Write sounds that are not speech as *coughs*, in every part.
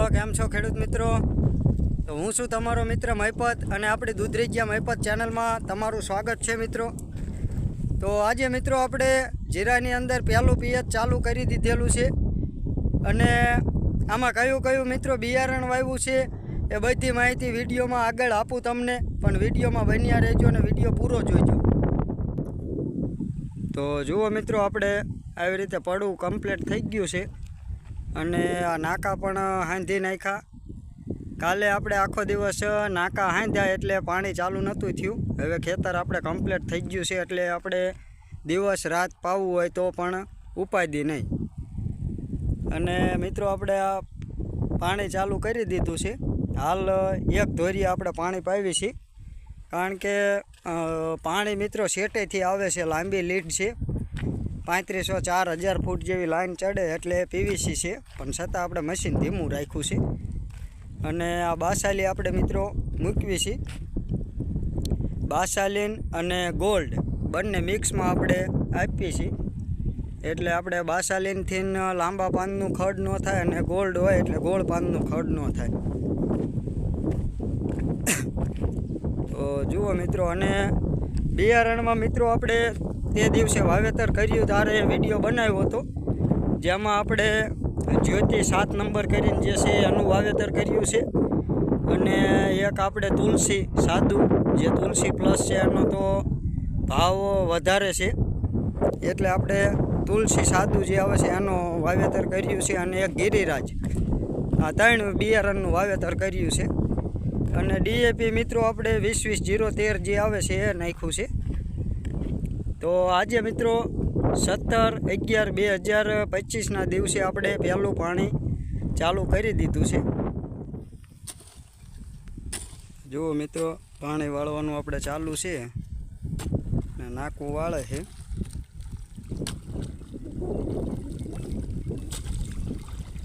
Hello, કેમ છો ખેડૂત મિત્રો? તો હું છું તમારો મિત્ર મહિપત અને આપણી દૂધરેજિયા મહિપત ચેનલમાં તમારું સ્વાગત છે મિત્રો. તો આજે મિત્રો આપણે જીરાની અંદર પહેલું પિયત ચાલુ કરી દીધેલું છે. અને આમાં કયું કયું મિત્રો બિયારણ વાવ્યું છે એ બધી માહિતી વિડીયોમાં આગળ આપું તમને, પણ વિડીયોમાં બન્યા રહેજો અને વીડિયો પૂરો જોઈજો તો જુઓ મિત્રો, આપણે આવી રીતે પડવું કમ્પ્લીટ થઈ ગયું છે. અને આ નાકા પણ હાંધી નાખ્યા. કાલે આપણે આખો દિવસ નાકા હાંધ્યા એટલે પાણી ચાલુ નહોતું થયું. હવે ખેતર આપણે કમ્પ્લીટ થઈ ગયું છે એટલે આપણે દિવસ રાત પાવું હોય તો પણ ઉપાધી નહીં. અને મિત્રો, આપણે આ પાણી ચાલુ કરી દીધું છે. હાલ એક ધોરીએ આપણે પાણી પાવી છીએ કારણ કે પાણી મિત્રો શેટેથી આવે છે, લાંબી લીડ છે. પાંત્રીસો ચાર હજાર ફૂટ જેવી લાઈન ચડે એટલે પીવીસી છે. પણ છતાં આપણે મશીન ધીમું રાખ્યું છે. અને આ બાસાલી આપણે મિત્રો મૂકવી છે. બાસાલીન અને ગોલ્ડ બંને મિક્સમાં આપણે આપીએ છીએ એટલે આપણે બાસાલીનથી લાંબા પાનનું ખડ ન થાય અને ગોલ્ડ હોય એટલે ગોળ પાનનું ખડ ન થાય. *coughs* તો જુઓ મિત્રો, અને બિયારણમાં મિત્રો આપણે તે દિવસે વાવેતર કર્યું, ત્યારે વીડિયો બનાવ્યો હતો, જેમાં આપણે જ્યોતિ સાત નંબર કરીને જે છે એનું વાવેતર કર્યું છે. અને એક આપણે તુલસી, સાદું, જે તુલસી પ્લસ છે, એનો તો ભાવ વધારે છે. એટલે આપણે તુલસી, સાદું જે આવે છે, એનો વાવેતર કર્યું છે અને એક ગિરિરાજ. આ ત્રણ બિયારણનું વાવેતર કર્યું છે. અને ડીએપી મિત્રો, આપણે વીસ વીસ જીરો તેર જે આવે છે, એ નાખ્યું છે. તો આજે મિત્રો સત્તર અગિયાર બે હજાર પચીસના દિવસે આપણે પહેલું પાણી ચાલુ કરી દીધું છે. જુઓ મિત્રો, પાણી વાળવાનું આપણે ચાલુ છે. ને નાકું વાળે છે.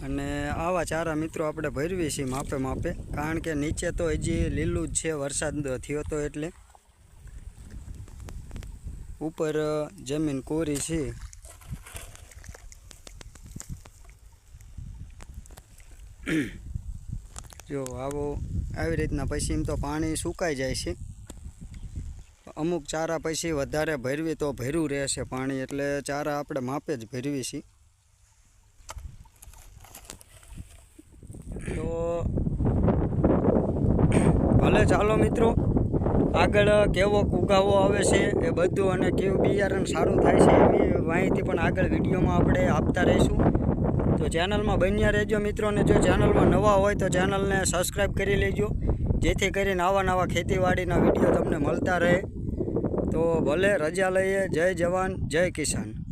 અને આવા ચારા મિત્રો આપણે ભરવી છીએ માપે માપે, કારણ કે નીચે તો હજી લીલું જ છે, વરસાદ થયો હતો એટલે. ઉપર જમીન કોરી છે. *clears throat* જો, આવો, આવી રીતના પછી એમ તો પાણી સુકાઈ જાય છે. અમુક ચારા પછી વધારે ભરવી તો ભર્યું રહેશે પાણી, એટલે ચારા આપણે માપે જ ભરવી છીએ તો, ભલે ચાલો મિત્રો આગળ કેવો ઉગાવો આવે છે એ બધું અને કેવું બિયારણ સારું થાય છે એવી માહિતી પણ આગળ વિડીયોમાં આપણે આપતા રહીશું. તો ચેનલમાં બન્યા રહેજો મિત્રો, અને જો ચેનલમાં નવા હોય તો ચેનલને સબસ્ક્રાઈબ કરી લેજો. જેથી કરીને આવા નવા ખેતીવાડીના વીડિયો તમને મળતા રહે. તો ભલે રજા લઈએ. જય જવાન, જય કિસાન.